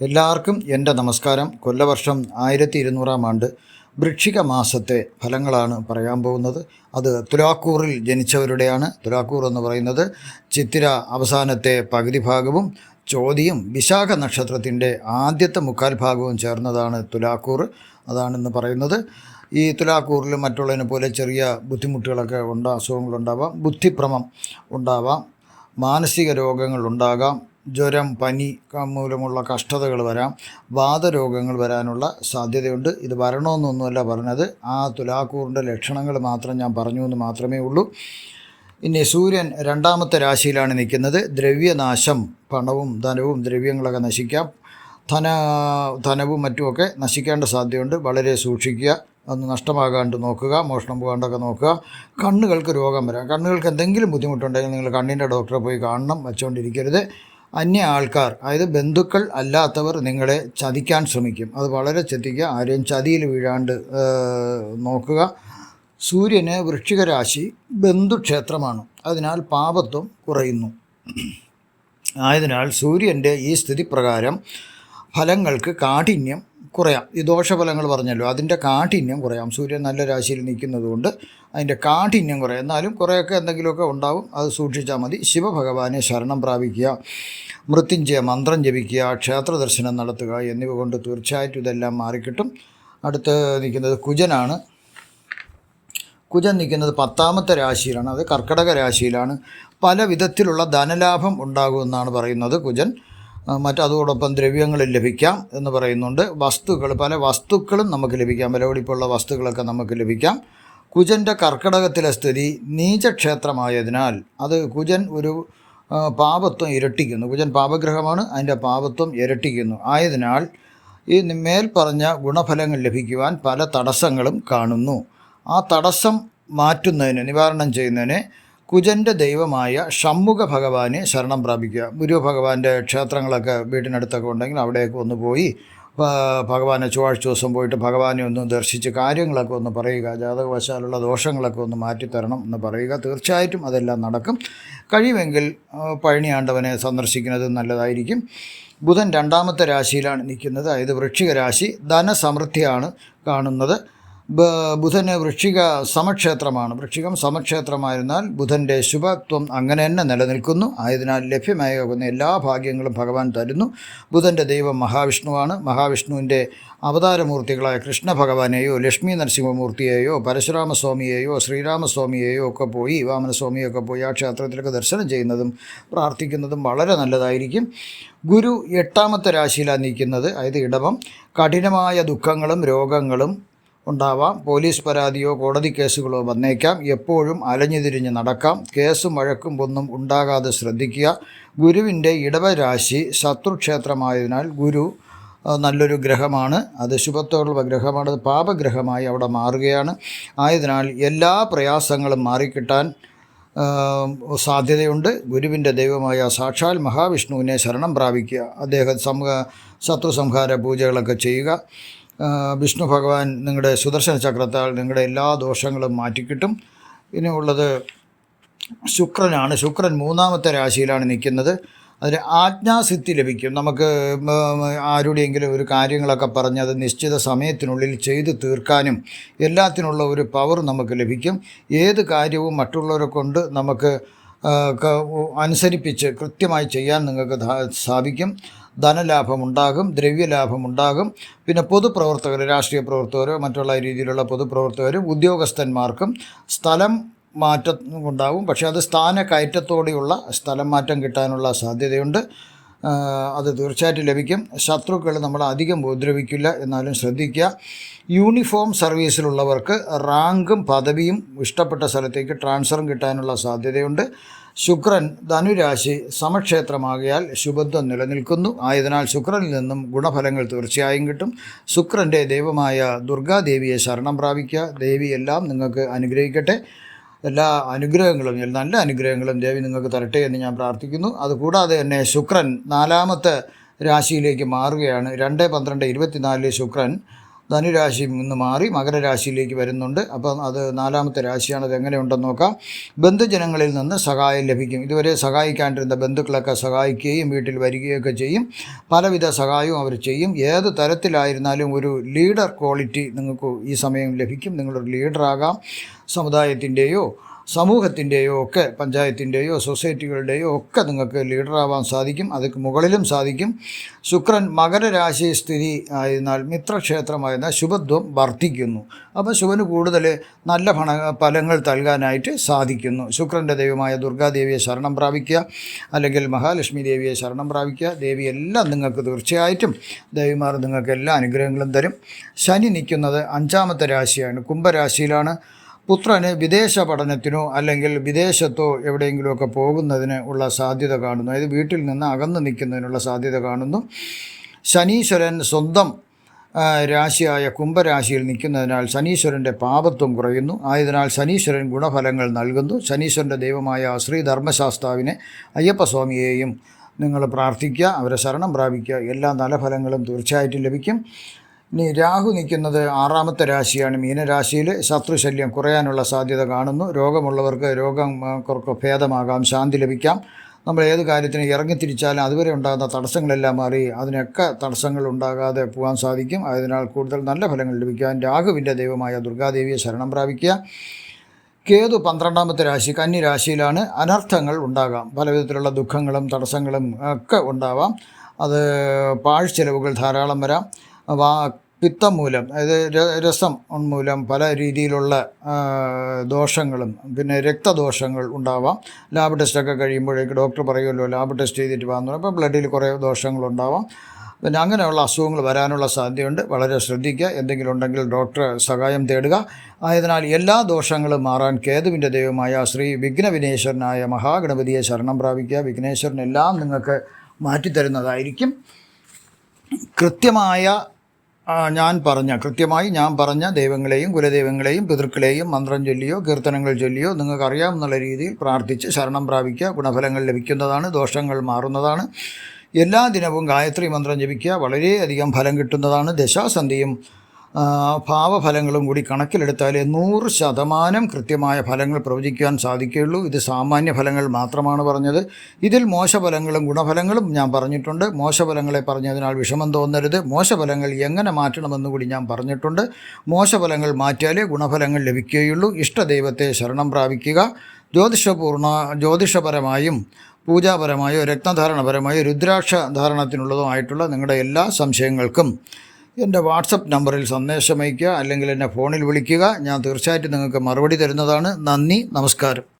എല്ലാവർക്കും എന്റെ നമസ്കാരം. കൊല്ലവർഷം ആയിരത്തി ഇരുന്നൂറാം ആണ്ട് വൃക്ഷിക മാസത്തെ ഫലങ്ങളാണ് പറയാൻ പോകുന്നത്. അത് തുലാക്കൂറിൽ ജനിച്ചവരുടെയാണ്. തുലാക്കൂർ എന്ന് പറയുന്നത് ചിത്തിര അവസാനത്തെ പകുതി ഭാഗവും ചോതിയും വിശാഖ നക്ഷത്രത്തിന്റെ ആദ്യത്തെ മുക്കാൽ ഭാഗവും ചേർന്നതാണ് തുലാക്കൂർ. അതാണെന്ന് പറയുന്നത്. ഈ തുലാക്കൂറിൽ മറ്റുള്ളതിനെ പോലെ ചെറിയ ബുദ്ധിമുട്ടുകളൊക്കെ ഉണ്ട് അസുഖങ്ങളുണ്ടാവാം ബുദ്ധിഭ്രമം ഉണ്ടാവാം മാനസിക രോഗങ്ങൾ ഉണ്ടാകാം ജ്വരം പനി മൂലമുള്ള കഷ്ടതകൾ വരാം. വാദരോഗങ്ങൾ വരാനുള്ള സാധ്യതയുണ്ട്. ഇത് വരണമെന്നൊന്നുമല്ല പറഞ്ഞത്. ആ തുലാക്കൂറിന്റെ ലക്ഷണങ്ങൾ മാത്രം ഞാൻ പറഞ്ഞു എന്ന് മാത്രമേ ഉള്ളൂ. ഇനി സൂര്യൻ രണ്ടാമത്തെ രാശിയിലാണ് നിൽക്കുന്നത്. ദ്രവ്യനാശം പണവും ധനവും ദ്രവ്യങ്ങളൊക്കെ നശിക്കാം. ധന ധനവും മറ്റുമൊക്കെ നശിക്കേണ്ട സാധ്യതയുണ്ട്. വളരെ സൂക്ഷിക്കുക. അന്ന് നഷ്ടമാകാണ്ട് നോക്കുക. മോഷണം പോകാണ്ടൊക്കെ നോക്കുക. കണ്ണുകൾക്ക് രോഗം വരാം. കണ്ണുകൾക്ക് എന്തെങ്കിലും ബുദ്ധിമുട്ടുണ്ടെങ്കിൽ നിങ്ങൾ കണ്ണിന്റെ ഡോക്ടറെ പോയി കാണണം. വച്ചുകൊണ്ടിരിക്കരുത് അന്യ ആൾക്കാർ അതായത് ബന്ധുക്കൾ അല്ലാത്തവർ നിങ്ങളെ ചതിക്കാൻ ശ്രമിക്കും. അത് വളരെ ശ്രദ്ധിക്കുക. ആരെയും ചതിയിൽ വീഴാണ്ട് നോക്കുക. സൂര്യന് വൃശ്ചികരാശി ബന്ധുക്ഷേത്രമാണ്. അതിനാൽ പാപത്വം കുറയുന്നു. ആയതിനാൽ സൂര്യന്റെ ഈ സ്ഥിതി പ്രകാരം ഫലങ്ങൾക്ക് കാഠിന്യം കുറയാം. ഈ ദോഷഫലങ്ങൾ പറഞ്ഞല്ലോ അതിന്റെ കാഠിന്യം കുറയാം. സൂര്യൻ നല്ല രാശിയിൽ നിൽക്കുന്നത് കൊണ്ട് അതിന്റെ കാഠിന്യം കുറയാം. എന്നാലും കുറേയൊക്കെ എന്തെങ്കിലുമൊക്കെ ഉണ്ടാവും അത് സൂക്ഷിച്ചാൽ മതി. ശിവഭഗവാനെ ശരണം പ്രാപിക്കുക മൃത്യുഞ്ജയ മന്ത്രം ജപിക്കുക ക്ഷേത്ര ദർശനം നടത്തുക എന്നിവ കൊണ്ട് തീർച്ചയായിട്ടും ഇതെല്ലാം മാറിക്കിട്ടും. അടുത്ത് നിൽക്കുന്നത് കുജനാണ്. കുജൻ നിൽക്കുന്നത് പത്താമത്തെ രാശിയിലാണ് അത് കർക്കടക രാശിയിലാണ്. പല വിധത്തിലുള്ള ധനലാഭം ഉണ്ടാകുമെന്നാണ് പറയുന്നത് കുജൻ. മറ്റതോടൊപ്പം ദ്രവ്യങ്ങൾ ലഭിക്കാം എന്ന് പറയുന്നുണ്ട്. വസ്തുക്കൾ പല വസ്തുക്കളും നമുക്ക് ലഭിക്കാം. വിലപിടിപ്പുള്ള വസ്തുക്കളൊക്കെ നമുക്ക് ലഭിക്കാം. കുജന്റെ കർക്കിടകത്തിലെ സ്ഥിതി നീചക്ഷേത്രമായതിനാൽ അത് കുജൻ ഒരു പാപത്വം ഇരട്ടിക്കുന്നു. കുജൻ പാപഗ്രഹമാണ് അതിന്റെ പാപത്വം ഇരട്ടിക്കുന്നു. ആയതിനാൽ ഈ മേൽ പറഞ്ഞ ഗുണഫലങ്ങൾ ലഭിക്കുവാൻ പല തടസ്സങ്ങളും കാണുന്നു. ആ തടസ്സം മാറ്റുന്നതിന് നിവാരണം ചെയ്യുന്നതിന് കുജന്റെ ദൈവമായ ഷമ്മുഖ ഭഗവാനെ ശരണം പ്രാപിക്കുക. ഗുരു ഭഗവാന്റെ ക്ഷേത്രങ്ങളൊക്കെ വീട്ടിനടുത്തൊക്കെ ഉണ്ടെങ്കിൽ അവിടെയൊക്കെ ഒന്ന് പോയി ഭഗവാനെ ചൊവ്വാഴ്ച ദിവസം പോയിട്ട് ഭഗവാനെ ഒന്ന് ദർശിച്ച് കാര്യങ്ങളൊക്കെ ഒന്ന് പറയുക ജാതകവശാലുള്ള ദോഷങ്ങളൊക്കെ ഒന്ന് മാറ്റിത്തരണം എന്ന് പറയുക. തീർച്ചയായിട്ടും അതെല്ലാം നടക്കും. കഴിയുമെങ്കിൽ പഴനിയാണ്ടവനെ സന്ദർശിക്കുന്നത് നല്ലതായിരിക്കും. ബുധൻ രണ്ടാമത്തെ രാശിയിലാണ് നിൽക്കുന്നത്. അതായത് വൃക്ഷിക രാശി. ധനസമൃദ്ധിയാണ് കാണുന്നത്. ബുധന് വൃശ്ചിക സമക്ഷേത്രമാണ്. വൃശ്ചികം സമക്ഷേത്രമായിരുന്നാൽ ബുധന്റെ ശുഭത്വം അങ്ങനെ തന്നെ നിലനിൽക്കുന്നു. ആയതിനാൽ ലഭ്യമാകുന്ന എല്ലാ ഭാഗ്യങ്ങളും ഭഗവാൻ തരുന്നു. ബുധന്റെ ദൈവം മഹാവിഷ്ണുവാണ്. മഹാവിഷ്ണുവിന്റെ അവതാരമൂർത്തികളായ കൃഷ്ണഭഗവാനെയോ ലക്ഷ്മി നരസിംഹമൂർത്തിയെയോ പരശുരാമസ്വാമിയെയോ ശ്രീരാമസ്വാമിയെയോ ഒക്കെ പോയി വാമനസ്വാമിയൊക്കെ പോയി ആ ക്ഷേത്രത്തിലൊക്കെ ദർശനം ചെയ്യുന്നതും പ്രാർത്ഥിക്കുന്നതും വളരെ നല്ലതായിരിക്കും. ഗുരു എട്ടാമത്തെ രാശിയിലാണ് നിൽക്കുന്നത്. അതായത് ഇടവം. കഠിനമായ ദുഃഖങ്ങളും രോഗങ്ങളും ഉണ്ടാവാം. പോലീസ് പരാതിയോ കോടതി കേസുകളോ വന്നേക്കാം. എപ്പോഴും അലഞ്ഞുതിരിഞ്ഞ് നടക്കാം. കേസും വഴക്കും ഒന്നും ഉണ്ടാകാതെ ശ്രദ്ധിക്കുക. ഗുരുവിന്റെ ഇടവരാശി ശത്രുക്ഷേത്രമായതിനാൽ ഗുരു നല്ലൊരു ഗ്രഹമാണ്. അത് ശുഭത്തോടുള്ള ഗ്രഹമാണ്. പാപഗ്രഹമായി അവിടെ മാറുകയാണ്. ആയതിനാൽ എല്ലാ പ്രയാസങ്ങളും മാറിക്കിട്ടാൻ സാധ്യതയുണ്ട്. ഗുരുവിന്റെ ദൈവമായ സാക്ഷാൽ മഹാവിഷ്ണുവിനെ ശരണം പ്രാപിക്കുക. അദ്ദേഹം സംഹ ശത്രു സംഹാര പൂജകളൊക്കെ ചെയ്യുക. വിഷ്ണു ഭഗവാൻ നിങ്ങളുടെ സുദർശന ചക്രത്താൽ നിങ്ങളുടെ എല്ലാ ദോഷങ്ങളും മാറ്റിക്കിട്ടും. ഇനി ഉള്ളത് ശുക്രനാണ്. ശുക്രൻ മൂന്നാമത്തെ രാശിയിലാണ് നിൽക്കുന്നത്. അതിന് ആജ്ഞാസിദ്ധി ലഭിക്കും. നമുക്ക് ആരുടെയെങ്കിലും ഒരു കാര്യങ്ങളൊക്കെ പറഞ്ഞ് അത് നിശ്ചിത സമയത്തിനുള്ളിൽ ചെയ്തു തീർക്കാനും എല്ലാത്തിനുള്ള ഒരു പവർ നമുക്ക് ലഭിക്കും. ഏത് കാര്യവും മറ്റുള്ളവരെ കൊണ്ട് നമുക്ക് അനുസരിപ്പിച്ച് കൃത്യമായി ചെയ്യാൻ നിങ്ങൾക്ക് സാധിക്കും. ധനലാഭമുണ്ടാകും ദ്രവ്യലാഭമുണ്ടാകും. പിന്നെ പൊതുപ്രവർത്തകർ രാഷ്ട്രീയ പ്രവർത്തകരോ മറ്റുള്ള രീതിയിലുള്ള പൊതുപ്രവർത്തകരും ഉദ്യോഗസ്ഥന്മാർക്കും സ്ഥലം മാറ്റം ഉണ്ടാവും. പക്ഷേ അത് സ്ഥാന കയറ്റത്തോടെയുള്ള സ്ഥലം മാറ്റം കിട്ടാനുള്ള സാധ്യതയുണ്ട്. അത് തീർച്ചയായിട്ടും ലഭിക്കും. ശത്രുക്കൾ നമ്മൾ അധികം ഉപദ്രവിക്കില്ല എന്നാലും ശ്രദ്ധിക്കുക. യൂണിഫോം സർവീസിലുള്ളവർക്ക് റാങ്കും പദവിയും ഇഷ്ടപ്പെട്ട സ്ഥലത്തേക്ക് ട്രാൻസ്ഫറും കിട്ടാനുള്ള സാധ്യതയുണ്ട്. ശുക്രൻ ധനുരാശി സമക്ഷേത്രമാകിയാൽ ശുഭത്വം നിലനിൽക്കുന്നു. ആയതിനാൽ ശുക്രനിൽ നിന്നും ഗുണഫലങ്ങൾ തീർച്ചയായും കിട്ടും. ശുക്രന്റെ ദൈവമായ ദുർഗാദേവിയെ ശരണം പ്രാപിക്കുക. ദേവി എല്ലാം നിങ്ങൾക്ക് അനുഗ്രഹിക്കട്ടെ. എല്ലാ അനുഗ്രഹങ്ങളും നല്ല അനുഗ്രഹങ്ങളും ദേവി നിങ്ങൾക്ക് തരട്ടെ എന്ന് ഞാൻ പ്രാർത്ഥിക്കുന്നു. അതുകൂടാതെ തന്നെ ശുക്രൻ നാലാമത്തെ രാശിയിലേക്ക് മാറുകയാണ്. രണ്ട് പന്ത്രണ്ട് ഇരുപത്തിനാലിൽ ശുക്രൻ ധനുരാശിയിൽ നിന്ന് മാറി മകരരാശിയിലേക്ക് വരുന്നുണ്ട്. അപ്പം അത് നാലാമത്തെ രാശിയാണ് അത് എങ്ങനെയുണ്ടെന്ന് നോക്കാം. ബന്ധുജനങ്ങളിൽ നിന്ന് സഹായം ലഭിക്കും. ഇതുവരെ സഹായിക്കാണ്ടിരുന്ന ബന്ധുക്കളൊക്കെ സഹായിക്കുകയും വീട്ടിൽ വരികയൊക്കെ ചെയ്യും. പലവിധ സഹായവും അവർ ചെയ്യും. ഏത് തരത്തിലായിരുന്നാലും ഒരു ലീഡർ ക്വാളിറ്റി നിങ്ങൾക്ക് ഈ സമയം ലഭിക്കും. നിങ്ങളൊരു ലീഡറാകാം. സമുദായത്തിന്റെയോ സമൂഹത്തിന്റെയോ ഒക്കെ പഞ്ചായത്തിന്റെയോ സൊസൈറ്റികളുടെയോ ഒക്കെ നിങ്ങൾക്ക് ലീഡറാവാൻ സാധിക്കും. അതിന് മുകളിലും സാധിക്കും. ശുക്രൻ മകരരാശി സ്ഥിതി ആയതിനാൽ മിത്രക്ഷേത്രമായതിനാൽ ശുഭത്വം വർദ്ധിക്കുന്നു. അപ്പോൾ ശുഭന് കൂടുതൽ നല്ല ഫണ ഫലങ്ങൾ നൽകാനായിട്ട് സാധിക്കുന്നു. ശുക്രന്റെ ദൈവമായ ദുർഗാദേവിയെ ശരണം പ്രാപിക്കുക അല്ലെങ്കിൽ മഹാലക്ഷ്മി ദേവിയെ ശരണം പ്രാപിക്കുക. ദേവിയെല്ലാം നിങ്ങൾക്ക് തീർച്ചയായിട്ടും ദേവിമാർ നിങ്ങൾക്ക് എല്ലാ അനുഗ്രഹങ്ങളും തരും. ശനി നിൽക്കുന്നത് അഞ്ചാമത്തെ രാശിയാണ് കുംഭരാശിയിലാണ്. പുത്രന് വിദേശ പഠനത്തിനോ അല്ലെങ്കിൽ വിദേശത്തോ എവിടെയെങ്കിലുമൊക്കെ പോകുന്നതിന് ഉള്ള സാധ്യത കാണുന്നു. അതായത് വീട്ടിൽ നിന്ന് അകന്നു നിൽക്കുന്നതിനുള്ള സാധ്യത കാണുന്നു. ശനീശ്വരൻ സ്വന്തം രാശിയായ കുംഭരാശിയിൽ നിൽക്കുന്നതിനാൽ ശനീശ്വരന്റെ പാപത്വം കുറയുന്നു. ആയതിനാൽ ശനീശ്വരൻ ഗുണഫലങ്ങൾ നൽകുന്നു. ശനീശ്വരന്റെ ദൈവമായ ശ്രീ ധർമ്മശാസ്താവിനെ അയ്യപ്പസ്വാമിയെയും നിങ്ങൾ പ്രാർത്ഥിക്കുക അവരെ ശരണം പ്രാപിക്കുക. എല്ലാ നല്ല ഫലങ്ങളും തീർച്ചയായിട്ടും ലഭിക്കും. ഇനി രാഹു നിൽക്കുന്നത് ആറാമത്തെ രാശിയാണ്. മീനരാശിയിൽ ശത്രുശല്യം കുറയാനുള്ള സാധ്യത കാണുന്നു. രോഗമുള്ളവർക്ക് രോഗം കുറക്ക് ഭേദമാകാം ശാന്തി ലഭിക്കാം. നമ്മൾ ഏത് കാര്യത്തിന് ഇറങ്ങിത്തിരിച്ചാലും അതുവരെ ഉണ്ടാകുന്ന തടസ്സങ്ങളെല്ലാം മാറി അതിനൊക്കെ തടസ്സങ്ങൾ ഉണ്ടാകാതെ പോകാൻ സാധിക്കും. അതിനാൽ കൂടുതൽ നല്ല ഫലങ്ങൾ ലഭിക്കാൻ രാഘുവിന്റെ ദൈവമായ ദുർഗാദേവിയെ ശരണം പ്രാപിക്കുക. കേതു പന്ത്രണ്ടാമത്തെ രാശി കന്നി രാശിയിലാണ്. അനർത്ഥങ്ങൾ ഉണ്ടാകാം. പലവിധത്തിലുള്ള ദുഃഖങ്ങളും തടസ്സങ്ങളും ഒക്കെ ഉണ്ടാവാം. അത് പാഴ് ചിലവുകൾ ധാരാളം വരാം. വാ പിത്തം മൂലം അതായത് രസം മൂലം പല രീതിയിലുള്ള ദോഷങ്ങളും പിന്നെ രക്തദോഷങ്ങൾ ഉണ്ടാവാം. ലാബ് ടെസ്റ്റൊക്കെ കഴിയുമ്പോഴേക്ക് ഡോക്ടർ പറയുമല്ലോ ലാബ് ടെസ്റ്റ് ചെയ്തിട്ട് വന്നു അപ്പോൾ ബ്ലഡിൽ കുറേ ദോഷങ്ങളുണ്ടാവാം പിന്നെ അങ്ങനെയുള്ള അസുഖങ്ങൾ വരാനുള്ള സാധ്യതയുണ്ട്. വളരെ ശ്രദ്ധിക്കുക. എന്തെങ്കിലും ഉണ്ടെങ്കിൽ ഡോക്ടറെ സഹായം തേടുക. ആയതിനാൽ എല്ലാ ദോഷങ്ങളും മാറാൻ കേതുവിന്റെ ദൈവമായ ശ്രീ വിഘ്നവിനേശ്വരനായ മഹാഗണപതിയെ ശരണം പ്രാപിക്കുക. വിഘ്നേശ്വരനെല്ലാം നിങ്ങൾക്ക് മാറ്റിത്തരുന്നതായിരിക്കും. കൃത്യമായ ഞാൻ പറഞ്ഞ കൃത്യമായി ഞാൻ പറഞ്ഞ ദൈവങ്ങളെയും കുലദൈവങ്ങളെയും പിതൃക്കളെയും മന്ത്രം ചൊല്ലിയോ കീർത്തനങ്ങൾ ചൊല്ലിയോ നിങ്ങൾക്ക് അറിയാമെന്നുള്ള രീതിയിൽ പ്രാർത്ഥിച്ച് ശരണം പ്രാപിക്കുക. ഗുണഫലങ്ങൾ ലഭിക്കുന്നതാണ് ദോഷങ്ങൾ മാറുന്നതാണ്. എല്ലാ ദിനവും ഗായത്രി മന്ത്രം ജപിക്കുക. വളരെയധികം ഫലം കിട്ടുന്നതാണ് ദശാസന്ധിയും ഭാവഫലങ്ങളും കൂടി കണക്കിലെടുത്താൽ നൂറ് ശതമാനം കൃത്യമായ ഫലങ്ങൾ പ്രവചിക്കാൻ സാധിക്കുകയുള്ളൂ. ഇത് സാമാന്യ ഫലങ്ങൾ മാത്രമാണ് പറഞ്ഞത്. ഇതിൽ മോശഫലങ്ങളും ഗുണഫലങ്ങളും ഞാൻ പറഞ്ഞിട്ടുണ്ട്. മോശഫലങ്ങളെ പറഞ്ഞതിനാൽ വിഷമം തോന്നരുത്. മോശഫലങ്ങൾ എങ്ങനെ മാറ്റണമെന്ന് കൂടി ഞാൻ പറഞ്ഞിട്ടുണ്ട്. മോശഫലങ്ങൾ മാറ്റിയാലേ ഗുണഫലങ്ങൾ ലഭിക്കുകയുള്ളൂ. ഇഷ്ടദൈവത്തെ ശരണം പ്രാപിക്കുക. ജ്യോതിഷപൂർണ ജ്യോതിഷപരമായും പൂജാപരമായോ രക്തധാരണപരമായോ രുദ്രാക്ഷ ധാരണത്തിനുള്ളതോ ആയിട്ടുള്ള നിങ്ങളുടെ എല്ലാ സംശയങ്ങൾക്കും എന്റെ വാട്സപ്പ് നമ്പറിൽ സന്ദേശം അയയ്ക്കുക അല്ലെങ്കിൽ എന്നെ ഫോണിൽ വിളിക്കുക. ഞാൻ തീർച്ചയായിട്ടും നിങ്ങൾക്ക് മറുപടി തരുന്നതാണ്. നന്ദി നമസ്കാരം.